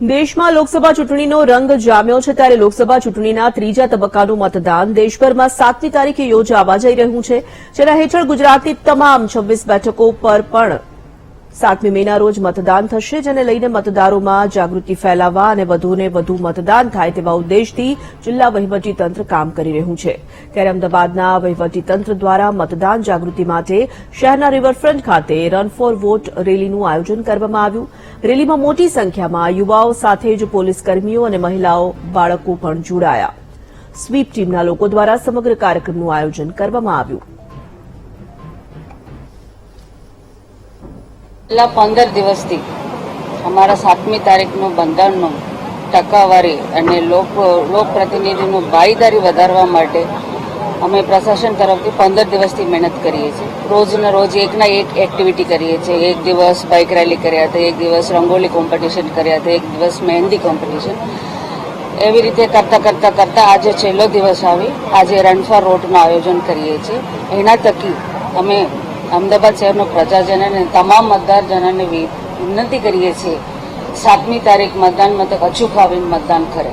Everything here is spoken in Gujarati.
દેશમાં લોકસભા ચૂંટણીનો રંગ જામ્યો છે ત્યારે લોકસભા ચૂંટણીના ત્રીજા તબક્કાનું મતદાન દેશભરમાં સાતમી તારીખે યોજાવા જઈ રહ્યું છે. જેના હેઠળ ગુજરાતની તમામ છવ્વીસ બેઠકો પર પણ સાતમી મેના રોજ મતદાન થશે, જેને લઈને મતદારોમાં જાગૃતિ ફેલાવવા અને વધુને વધુ મતદાન થાય તેવા ઉદ્દેશથી જિલ્લા વહીવટીતંત્ર કામ કરી રહ્યું છે. ત્યારે અમદાવાદના વહીવટીતંત્ર દ્વારા મતદાન જાગૃતિ માટે શહેરના રિવરફ્રન્ટ ખાતે રન ફોર વોટ રેલીનું આયોજન કરવામાં આવ્યું. રેલીમાં મોટી સંખ્યામાં યુવાઓ સાથે જ પોલીસ કર્મીઓ અને મહિલાઓ, બાળકો પણ જોડાયા. સ્વીપ ટીમના લોકો દ્વારા સમગ્ર કાર્યક્રમનું આયોજન કરવામાં આવ્યું. છેલ્લા પંદર દિવસથી અમારા સાતમી તારીખનું બંધારણનું ટકાવારી અને લોક લોકપ્રતિનિધિનું ભાગીદારી વધારવા માટે અમે પ્રશાસન તરફથી પંદર દિવસથી મહેનત કરીએ છીએ. રોજના રોજ એકના એક એક્ટિવિટી કરીએ છીએ. એક દિવસ બાઇક રેલી કર્યા હતા, એક દિવસ રંગોલી કોમ્પિટિશન કર્યા હતા, એક દિવસ મહેંદી કોમ્પિટિશન એવી રીતે કરતાં કરતાં કરતાં આજે છેલ્લો દિવસ આવી. આજે રણફા રોડનું આયોજન કરીએ છીએ. એના તકી અમે અમદાવાદ શહેરનો પ્રજાજનોને તમામ મતદારજનોને વિનંતી કરીએ છીએ, સાતમી તારીખ મતદાન મથક અચૂક આવીને મતદાન કરે.